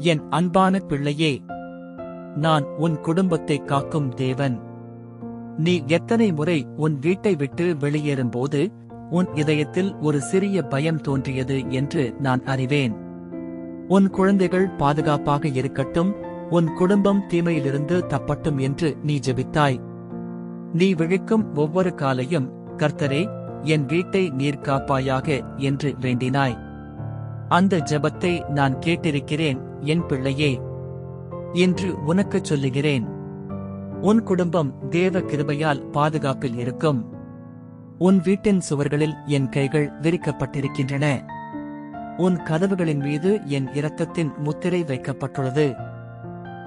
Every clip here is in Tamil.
என் அன்பான பிள்ளையே நான் உன் குடும்பத்தை காக்கும் தேவன். நீ எத்தனை முறை உன் வீட்டை விட்டு வெளியேறும்போது உன் இதயத்தில் ஒரு சிறிய பயம் தோன்றியது என்று நான் அறிவேன். உன் குழந்தைகள் பாதுகாப்பாக இருக்கட்டும் உன் குடும்பம் தீமையிலிருந்து தப்பட்டும் என்று நீ ஜெபித்தாய். நீ விழிக்கும் ஒவ்வொரு காலையும் கர்த்தரே என் வீட்டை நீர் காப்பாயாக என்று வேண்டினாய். அந்த ஜெபத்தை நான் கேட்டிருக்கிறேன் என் பிள்ளையே என்று உனக்குச் சொல்லுகிறேன். உன் குடும்பம் தேவ கிருபையால் பாதுகாப்பில் இருக்கும். உன் வீட்டின் சுவர்களில் என் கைகள் விரிக்கப்பட்டிருக்கின்றன. உன் கதவுகளின் மீது என் இரத்தத்தின் முத்திரை வைக்கப்பட்டுள்ளது.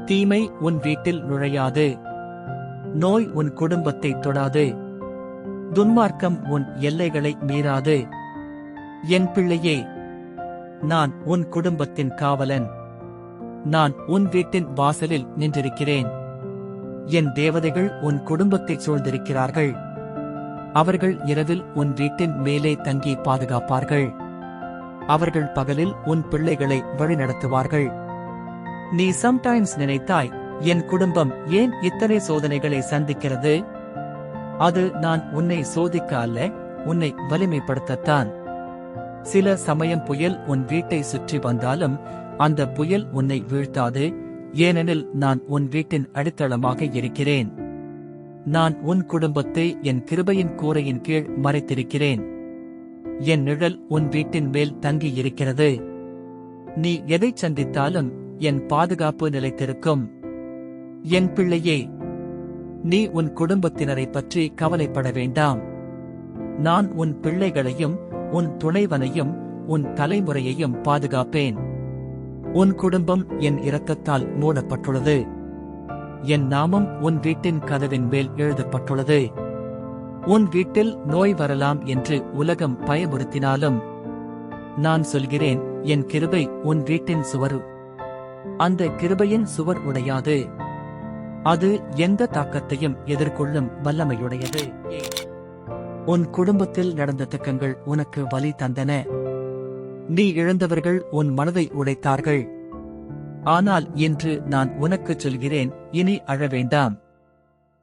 தீமை உன் வீட்டில் நுழையாது. நோய் உன் குடும்பத்தை தொடாது. துன்மார்க்கம் உன் எல்லைகளை மீறாது. என் பிள்ளையே நான் உன் குடும்பத்தின் காவலன். நான் உன் வீட்டின் வாசலில் நின்றிருக்கிறேன். என் தேவதைகள் உன் குடும்பத்தை சூழ்ந்திருக்கிறார்கள். அவர்கள் இரவில் உன் வீட்டின் மேலே தங்கி பாதுகாப்பார்கள். அவர்கள் பகலில் உன் பிள்ளைகளை வழிநடத்துவார்கள். நீ சம்டைம்ஸ் நினைத்தாய் என் குடும்பம் ஏன் இத்தனை சோதனைகளை சந்திக்கிறது? அது நான் உன்னை சோதிக்க அல்ல உன்னை வலிமைப்படுத்தத்தான். சில சமயம் புயல் உன் வீட்டை சுற்றி வந்தாலும் அந்த புயல் உன்னை வீழ்த்தாது ஏனெனில் நான் உன் வீட்டின் அடித்தளமாக இருக்கிறேன். நான் உன் குடும்பத்தை என் கிருபையின் கூரையின் கீழ் மறைத்திருக்கிறேன். என் நிழல் உன் வீட்டின் மேல் தங்கி இருக்கிறது நீ எதைச் சந்தித்தாலும் என் பாதுகாப்பு நிலைத்திருக்கும். என் பிள்ளையே நீ உன் குடும்பத்தினரை பற்றி கவலைப்பட வேண்டாம். நான் உன் பிள்ளைகளையும் உன் துணைவனையும் உன் தலைமுறையையும் பாதுகாப்பேன். உன் குடும்பம் என் இரக்கத்தால் மூடப்பட்டுள்ளது. என் நாமம் உன் வீட்டின் கதவின் மேல் எழுதப்பட்டுள்ளது. உன் வீட்டில் நோய் வரலாம் என்று உலகம் பயமுறுத்தினாலும் நான் சொல்கிறேன் என் கிருபை உன் வீட்டின் சுவர். அந்த கிருபையின் சுவர் உடையாது. அது எந்த தாக்கத்தையும் எதிர்கொள்ளும் வல்லமையுடையது. உன் குடும்பத்தில் நடந்த திக்கங்கள் உனக்கு வலி தந்தன. நீ இழந்தவர்கள் உன் மனதை உடைத்தார்கள். ஆனால் இன்று நான் உனக்குச் சொல்கிறேன் இனி அழ வேண்டாம்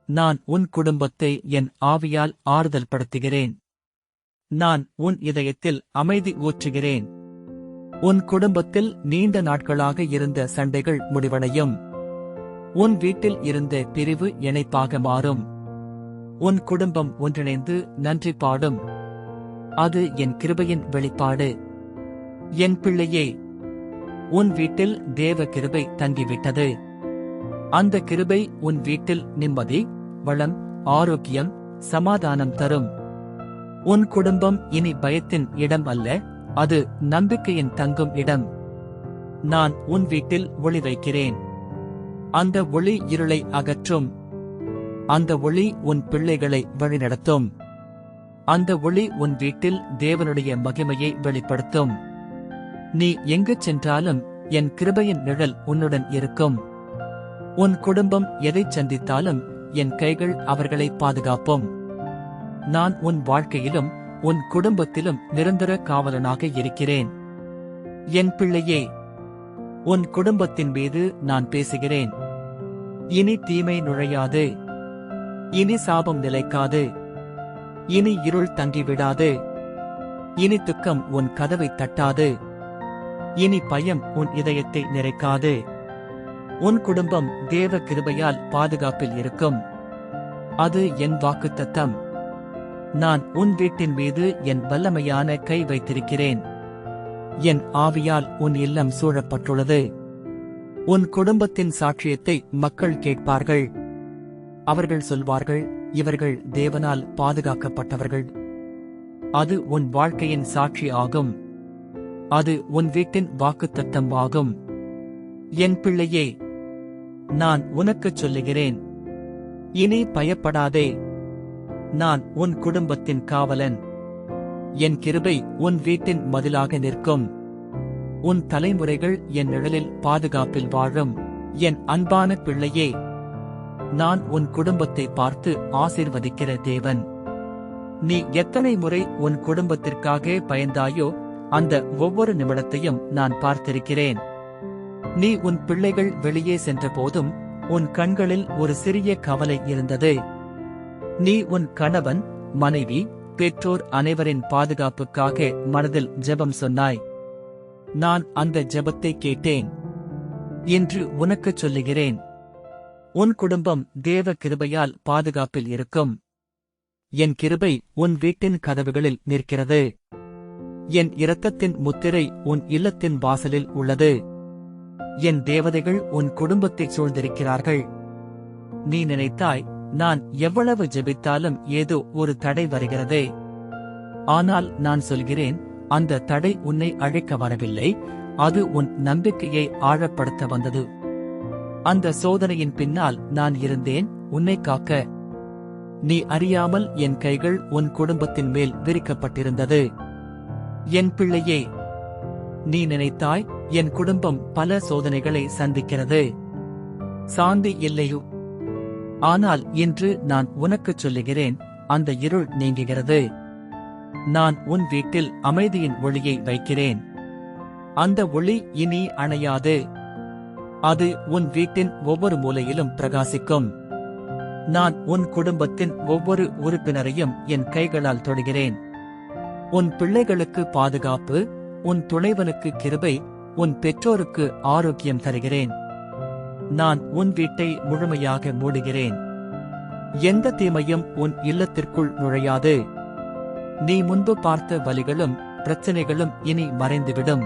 நான் உன் குடும்பத்தை என் ஆவியால் ஆறுதல் படுத்துகிறேன் நான் உன் இதயத்தில் அமைதி ஊற்றுகிறேன். உன் குடும்பத்தில் நீண்ட நாட்களாக இருந்த சண்டைகள் முடிவடையும். உன் வீட்டில் இருந்த பிரிவு இணைப்பாக மாறும். உன் குடும்பம் ஒன்றிணைந்து நன்றி பாடும். அது என் கிருபையின் வெளிப்பாடு. என் பிள்ளையே உன் வீட்டில் தேவ கிருபை தங்கிவிட்டது. அந்த கிருபை உன் வீட்டில் நிம்மதி வளம் ஆரோக்கியம் சமாதானம் தரும். உன் குடும்பம் இனி பயத்தின் இடம் அல்ல அது நம்பிக்கையின் தங்கும் இடம். நான் உன் வீட்டில் ஒளி வைக்கிறேன். அந்த ஒளி இருளை அகற்றும். அந்த ஒளி உன் பிள்ளைகளை வழிநடத்தும். அந்த ஒளி உன் வீட்டில் தேவனுடைய மகிமையை வெளிப்படுத்தும். நீ எங்கு சென்றாலும் என் கிருபையின் நிழல் உன்னுடன் இருக்கும். உன் குடும்பம் எதைச் சந்தித்தாலும் என் கைகள் அவர்களை பாதுகாப்போம். நான் உன் வாழ்க்கையிலும் உன் குடும்பத்திலும் நிரந்தர காவலனாக இருக்கிறேன். என் பிள்ளையே உன் குடும்பத்தின் மீது நான் பேசுகிறேன். இனி தீமை நுழையாது. இனி சாபம் நிலைக்காது. இனி இருள் தங்கிவிடாது. இனி துக்கம் உன் கதவை தட்டாது. இனி பயம் உன் இதயத்தை நிறைக்காது. உன் குடும்பம் தேவ கிருபையால் பாதுகாப்பில் இருக்கும். அது என் வாக்குத்தத்தம். நான் உன் வீட்டின் மீது என் வல்லமையான கை வைத்திருக்கிறேன். என் ஆவியால் உன் இல்லம் சூழப்பட்டுள்ளது. உன் குடும்பத்தின் சாட்சியத்தை மக்கள் கேட்பார்கள். அவர்கள் சொல்வார்கள் இவர்கள் தேவனால் பாதுகாக்கப்பட்டவர்கள். அது உன் வாழ்க்கையின் சாட்சி ஆகும். அது உன் வீட்டின் வாக்குத்தத்தம் ஆகும். என் பிள்ளையே நான் உனக்குச் சொல்லுகிறேன். இனி பயப்படாதே. நான் உன் குடும்பத்தின் காவலன். என் கிருபை உன் வீட்டின் மதிலாக நிற்கும். உன் தலைமுறைகள் என் நிழலில் பாதுகாப்பில் வாழும். என் அன்பான பிள்ளையே நான் உன் குடும்பத்தை பார்த்து ஆசிர்வதிக்கிற தேவன். நீ எத்தனை முறை உன் குடும்பத்திற்காக பயந்தாயோ அந்த ஒவ்வொரு நிமிடத்தையும் நான் பார்த்திருக்கிறேன். நீ உன் பிள்ளைகள் வெளியே சென்றபோதும் உன் கண்களில் ஒரு சிறிய கவலை இருந்தது. நீ உன் கணவன் மனைவி பெற்றோர் அனைவரின் பாதுகாப்புக்காக மனதில் ஜெபம் சொன்னாய். நான் அந்த ஜெபத்தை கேட்டேன். என்று உனக்குச் சொல்லுகிறேன். உன் குடும்பம் தேவ கிருபையால் பாதுகாப்பில் இருக்கும். என் கிருபை உன் வீட்டின் கதவுகளில் நிற்கிறது. என் இரத்தத்தின் முத்திரை உன் இல்லத்தின் வாசலில் உள்ளது. என் தேவதைகள் உன் குடும்பத்தை சூழ்ந்திருக்கிறார்கள். நீ நினைத்தாய் நான் எவ்வளவு ஜெபித்தாலும் ஏதோ ஒரு தடை வருகிறதே. ஆனால் நான் சொல்கிறேன் அந்த தடை உன்னை அழைக்க வரவில்லை அது உன் நம்பிக்கையை ஆழப்படுத்த வந்தது. அந்த சோதனையின் பின்னால் நான் இருந்தேன் உன்னை காக்க. நீ அறியாமல் என் கைகள் உன் குடும்பத்தின் மேல் விரிக்கப்பட்டிருந்தது. என் பிள்ளையே நீ நினைத்தாய் என் குடும்பம் பல சோதனைகளை சந்திக்கிறது. சாந்தி இல்லையோ? ஆனால் இன்று நான் உனக்குச் சொல்லுகிறேன் அந்த இருள் நீங்குகிறது. நான் உன் வீட்டில் அமைதியின் ஒளியை வைக்கிறேன். அந்த ஒளி இனி அணையாது. அது உன் வீட்டின் ஒவ்வொரு மூலையிலும் பிரகாசிக்கும். நான் உன் குடும்பத்தின் ஒவ்வொரு உறுப்பினரையும் என் கைகளால் தொடுகிறேன். உன் பிள்ளைகளுக்கு பாதுகாப்பு உன் துணைவனுக்கு கிருபை உன் பெற்றோருக்கு ஆரோக்கியம் தருகிறேன். நான் உன் வீட்டை முழுமையாக மூடுகிறேன். எந்த தீமையும் உன் இல்லத்திற்குள் நுழையாது. நீ முன்பு பார்த்த வலிகளும் பிரச்சனைகளும் இனி மறைந்துவிடும்.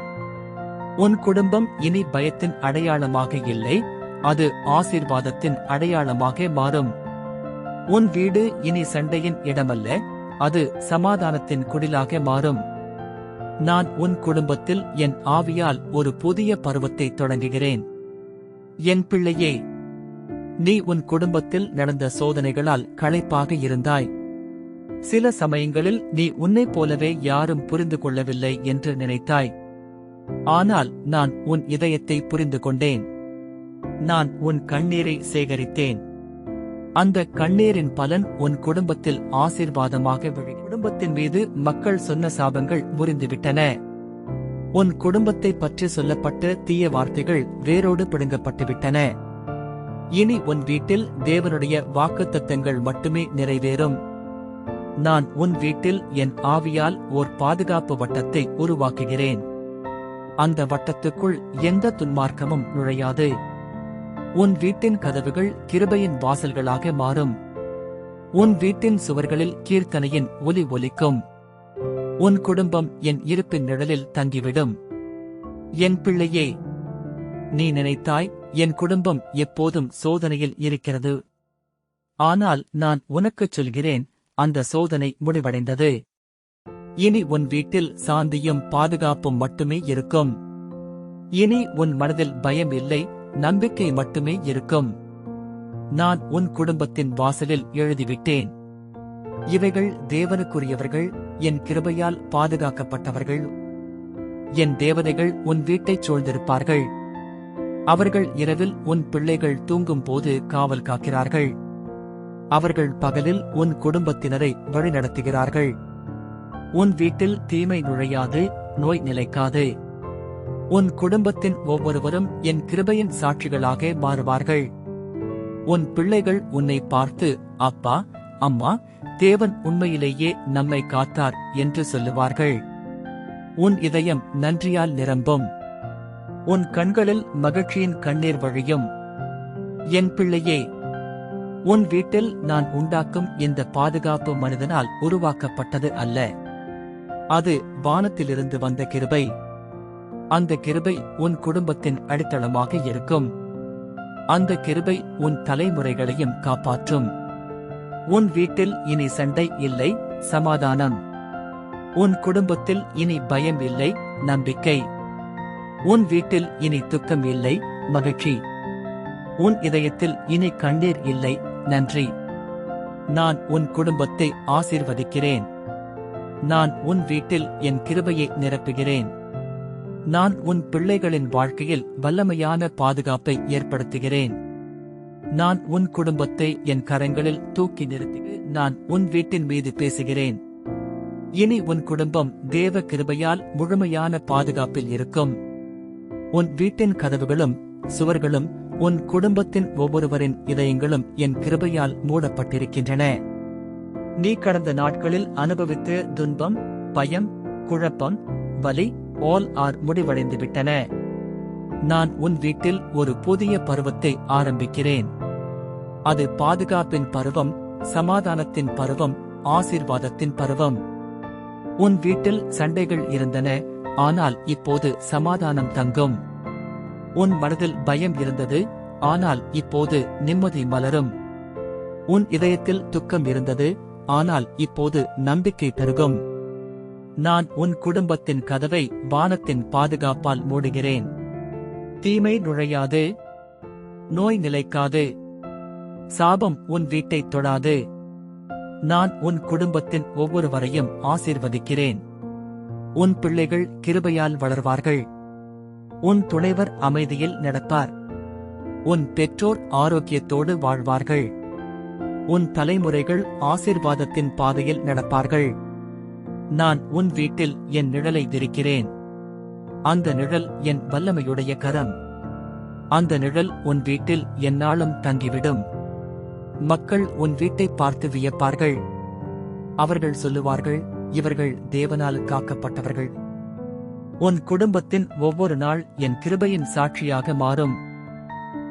உன் குடும்பம் இனி பயத்தின் அடையாளமாக இல்லை அது ஆசீர்வாதத்தின் அடையாளமாக மாறும். உன் வீடு இனி சண்டையின் இடமல்ல அது சமாதானத்தின் குடிலாக மாறும். நான் உன் குடும்பத்தில் என் ஆவியால் ஒரு புதிய பருவத்தை தொடங்குகிறேன். என் பிள்ளையே நீ உன் குடும்பத்தில் நடந்த சோதனைகளால் களைப்பாக இருந்தாய். சில சமயங்களில் நீ உன்னைப் போலவே யாரும் புரிந்து கொள்ளவில்லை என்று நினைத்தாய். ஆனால் நான் உன் இதயத்தை புரிந்து கொண்டேன் நான் உன் கண்ணீரை சேகரித்தேன். அந்த கண்ணீரின் பலன் உன் குடும்பத்தில் ஆசீர்வாதமாக விழி. குடும்பத்தின் மீது மக்கள் சொன்ன சாபங்கள் முறிந்துவிட்டன. உன் குடும்பத்தை பற்றி சொல்லப்பட்ட தீய வார்த்தைகள் வேரோடு பிடுங்கப்பட்டுவிட்டன. இனி உன் வீட்டில் தேவனுடைய வாக்குத்தத்தங்கள் மட்டுமே நிறைவேறும். நான் உன் வீட்டில் என் ஆவியால் ஓர் பாதுகாப்பு வட்டத்தை உருவாக்குகிறேன். அந்த வட்டத்துக்குள் எந்த துன்மார்க்கமும் நுழையாது. உன் வீட்டின் கதவுகள் கிருபையின் வாசல்களாக மாறும். உன் வீட்டின் சுவர்களில் கீர்த்தனையின் ஒலி ஒலிக்கும். உன் குடும்பம் என் இருப்பின் நிழலில் தங்கிவிடும். என் பிள்ளையே நீ நினைத்தாய் என் குடும்பம் எப்போதும் சோதனையில் இருக்கிறது. ஆனால் நான் உனக்குச் சொல்கிறேன் அந்த சோதனை முடிவடைந்தது. இனி உன் வீட்டில் சாந்தியும் பாதுகாப்பும் மட்டுமே இருக்கும். இனி உன் மனதில் பயம் இல்லை நம்பிக்கை மட்டுமே இருக்கும். நான் உன் குடும்பத்தின் வாசலில் எழுதிவிட்டேன். இவைகள் தேவனுக்குரியவர்கள் என் கிருபையால் பாதுகாக்கப்பட்டவர்கள். என் தேவதைகள் உன் வீட்டைச் சூழ்ந்திருப்பார்கள். அவர்கள் இரவில் உன் பிள்ளைகள் தூங்கும் போது காவல் காக்கிறார்கள். அவர்கள் பகலில் உன் குடும்பத்தினரை வழிநடத்துகிறார்கள். உன் வீட்டில் தீமை நுழையாது நோய் நிலைக்காது. உன் குடும்பத்தின் ஒவ்வொருவரும் என் கிருபையின் சாட்சிகளாக மாறுவார்கள். உன் பிள்ளைகள் உன்னை பார்த்து அப்பா அம்மா தேவன் உண்மையிலேயே நம்மை காத்தார் என்று சொல்லுவார்கள். உன் இதயம் நன்றியால் நிரம்பும். உன் கண்களில் மகிழ்ச்சியின் கண்ணீர் வழியும். என் பிள்ளையே உன் வீட்டில் நான் உண்டாக்கும் இந்த பாதுகாப்பு மனிதனால் உருவாக்கப்பட்டது அல்ல. அது வானத்திலிருந்து வந்த கிருபை. அந்த கிருபை உன் குடும்பத்தின் அடித்தளமாக இருக்கும். அந்த கிருபை உன் தலைமுறைகளையும் காப்பாற்றும். உன் வீட்டில் இனி சண்டை இல்லை சமாதானம். உன் குடும்பத்தில் இனி பயம் இல்லை நம்பிக்கை. உன் வீட்டில் இனி துக்கம் இல்லை மகிழ்ச்சி. உன் இதயத்தில் இனி கண்ணீர் இல்லை நன்றி. நான் உன் குடும்பத்தை ஆசீர்வதிக்கிறேன். நான் உன் வீட்டில் என் கிருபையை நிரப்புகிறேன். நான் உன் பிள்ளைகளின் வாழ்க்கையில் வல்லமையான பாதுகாப்பை ஏற்படுத்துகிறேன். நான் உன் குடும்பத்தை என் கரங்களில் தூக்கி நிறுத்தி நான் உன் வீட்டின் மீது பேசுகிறேன். இனி உன் குடும்பம் தேவ கிருபையால் முழுமையான பாதுகாப்பில் இருக்கும். உன் வீட்டின் கதவுகளும் சுவர்களும் உன் குடும்பத்தின் ஒவ்வொருவரின் இதயங்களும் என் கிருபையால் மூடப்பட்டிருக்கின்றன. நீ கடந்த நாட்களில் அனுபவித்து துன்பம் பயம் குழப்பம் வலி ஆல் ஆர் முடிவடைந்துவிட்டன. நான் உன் வீட்டில் ஒரு புதிய பருவத்தை ஆரம்பிக்கிறேன். அது பாதுகாப்பின் பருவம் சமாதானத்தின் பருவம் ஆசீர்வாதத்தின் பருவம். உன் வீட்டில் சண்டைகள் இருந்தன ஆனால் இப்போது சமாதானம் தங்கும். உன் மனதில் பயம் இருந்தது ஆனால் இப்போது நிம்மதி மலரும். உன் இதயத்தில் துக்கம் இருந்தது ஆனால் இப்போது நம்பிக்கை பெருகும். நான் உன் குடும்பத்தின் கதவை வானத்தின் பாதுகாப்பால் மூடுகிறேன். தீமை நுழையாது. நோய் நிலைக்காது. சாபம் உன் வீட்டை தொடாது. நான் உன் குடும்பத்தின் ஒவ்வொருவரையும் ஆசீர்வதிக்கிறேன். உன் பிள்ளைகள் கிருபையால் வளர்வார்கள். உன் துணைவர் அமைதியில் நடப்பார். உன் பெற்றோர் ஆரோக்கியத்தோடு வாழ்வார்கள். உன் தலைமுறைகள் ஆசீர்வாதத்தின் பாதையில் நடப்பார்கள். நான் உன் வீட்டில் என் நிழலை விரிக்கிறேன் அந்த நிழல் என் வல்லமையுடைய கரம். அந்த நிழல் உன் வீட்டில் எந்நாளும் தங்கிவிடும். மக்கள் உன் வீட்டை பார்த்து வியப்பார்கள். அவர்கள் சொல்லுவார்கள் இவர்கள் தேவனால் காக்கப்பட்டவர்கள். உன் குடும்பத்தின் ஒவ்வொரு நாள் என் கிருபையின் சாட்சியாக மாறும்.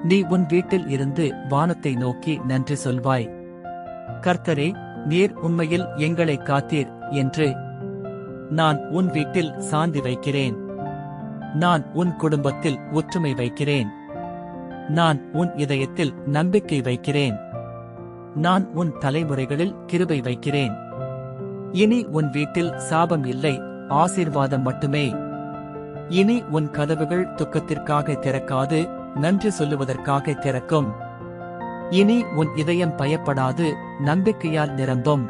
நீ உன் வீட்டில் இருந்து வானத்தை நோக்கி நன்றி சொல்வாய். கர்த்தரே நீர் உண்மையில் எங்களை காத்தீர் என்று நான் உன் வீட்டில் சாந்தி வைக்கிறேன். நான் உன் குடும்பத்தில் ஒற்றுமை வைக்கிறேன். நான் உன் இதயத்தில் நம்பிக்கை வைக்கிறேன். நான் உன் தலைமுறைகளில் கிருபை வைக்கிறேன். இனி உன் வீட்டில் சாபம் இல்லை ஆசீர்வாதம் மட்டுமே. இனி உன் கதவுகள் துக்கத்திற்காக திறக்காது நன்றி சொல்லுவதற்காக திறக்கும். இனி உன் இதயம் பயப்படாது நம்பிக்கையால் நிரம்பும்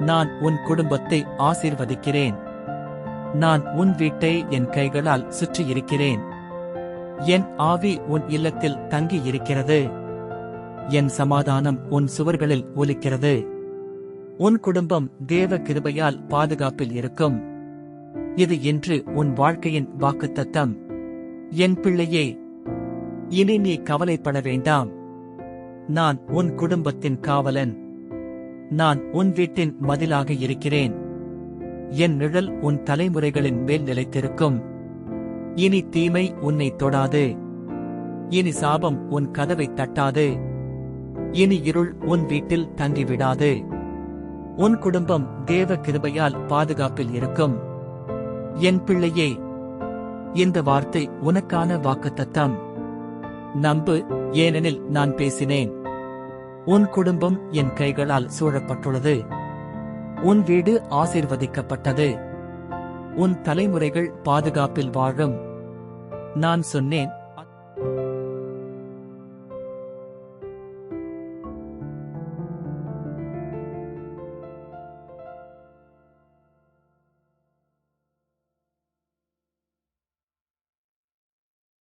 நான் உன் குடும்பத்தை ஆசீர்வதிக்கிறேன். நான் உன் வீட்டை என் கைகளால் சுற்றியிருக்கிறேன். என் ஆவி உன் இல்லத்தில் தங்கி இருக்கிறது என் சமாதானம் உன் சுவர்களில் ஒலிக்கிறது. உன் குடும்பம் தேவ கிருபையால் பாதுகாப்பில் இருக்கும். இது இன்று உன் வாழ்க்கையின் வாக்குத்தத்தம். என் பிள்ளையே இனி நீ கவலைப்பட வேண்டாம். நான் உன் குடும்பத்தின் காவலன். நான் உன் வீட்டின் மதிலாக இருக்கிறேன். என் நிழல் உன் தலைமுறைகளின் மேல் நிலைத்திருக்கும். இனி தீமை உன்னை தொடாது. இனி சாபம் உன் கதவை தட்டாது. இனி இருள் உன் வீட்டில் தங்கிவிடாது. உன் குடும்பம் தேவ கிருபையால் பாதுகாப்பில் இருக்கும். என் பிள்ளையே இந்த வார்த்தை உனக்கான வாக்குத்தத்தம். நம்பு ஏனெனில் நான் பேசினேன். உன் குடும்பம் என் கைகளால் சூழப்பட்டுள்ளது. உன் வீடு ஆசிர்வதிக்கப்பட்டது. உன் தலைமுறைகள் பாதுகாப்பில் வாழும். நான் சொன்னேன்